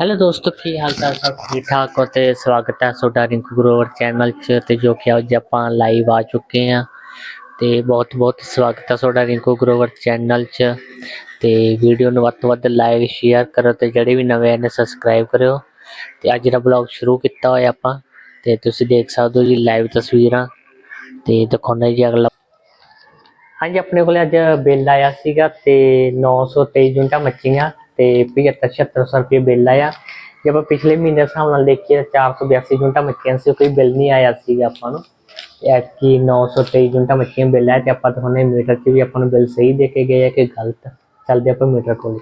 Hello ਦੋਸਤੋ, ਕੀ ਹਾਲ ਚਾਲ ਸਭ ਠੀਕ ਠਾਕ ਹੋ ਤੇ ਸਵਾਗਤ ਹੈ ਤੁਹਾਡਾ ਰਿੰਕੂ ਗਰੋਵਰ ਚੈਨਲ 'ਚ ਤੇ ਜੋ ਕਿ ਅੱਜ ਆਪਾਂ ਲਾਈਵ ਆ ਚੁੱਕੇ ਹਾਂ। ਤੇ ਬਹੁਤ ਬਹੁਤ ਸਵਾਗਤ ਹੈ ਤੁਹਾਡਾ ਰਿੰਕੂ ਗਰੋਵਰ ਚੈਨਲ 'ਚ। ਤੇ ਵੀਡੀਓ ਨੂੰ ਵੱਧ ਤੋਂ ਵੱਧ ਲਾਈਕ ਸ਼ੇਅਰ ਕਰੋ ਤੇ ਜਿਹੜੇ ਵੀ ਨਵੇਂ ਨੇ ਸਬਸਕ੍ਰਾਈਬ ਕਰਿਓ। ਤੇ ਅੱਜ ਦਾ ਬਲੌਗ ਸ਼ੁਰੂ ਕੀਤਾ ਹੋਇਆ ਆਪਾਂ। ਤੇ ਤੁਸੀਂ ਦੇਖ ਸਕਦੇ ਹੋ ਜੀ ਲਾਈਵ ਤਸਵੀਰਾਂ। ਤੇ ਦਿਖਾਉਣਾ ਜੀ ਅਗਲਾ। ਹਾਂਜੀ, ਆਪਣੇ ਕੋਲ ਅੱਜ ਬਿੱਲ ਆਇਆ ਸੀਗਾ ਤੇ 923 ਯੂਨਿਟਾਂ ਮੱਛੀਆਂ ਤੇ 75 7600 ਰੁਪਏ ਬਿੱਲ ਆਇਆ। ਜੇ ਆਪਾਂ ਪਿਛਲੇ ਮਹੀਨੇ ਦੇ ਹਿਸਾਬ ਨਾਲ ਦੇਖੀਏ ਤਾਂ 482 ਯੂਨਿਟਾਂ ਮੱਛੀਆਂ ਸੀ ਕੋਈ ਬਿੱਲ ਨਹੀਂ ਆਇਆ ਸੀਗਾ ਆਪਾਂ ਨੂੰ। ਐਤਕੀ 923 ਯੂਨਿਟਾਂ ਮੱਛੀਆਂ ਬਿੱਲ ਆਇਆ ਤੇ ਆਪਾਂ ਤੁਹਾਨੂੰ ਮੀਟਰ 'ਚ ਵੀ ਆਪਾਂ ਨੂੰ ਬਿੱਲ ਸਹੀ ਦੇ ਕੇ ਗਏ ਆ ਕਿ ਗਲਤ? ਚੱਲਦੇ ਆਪਾਂ ਮੀਟਰ ਕੋਲ।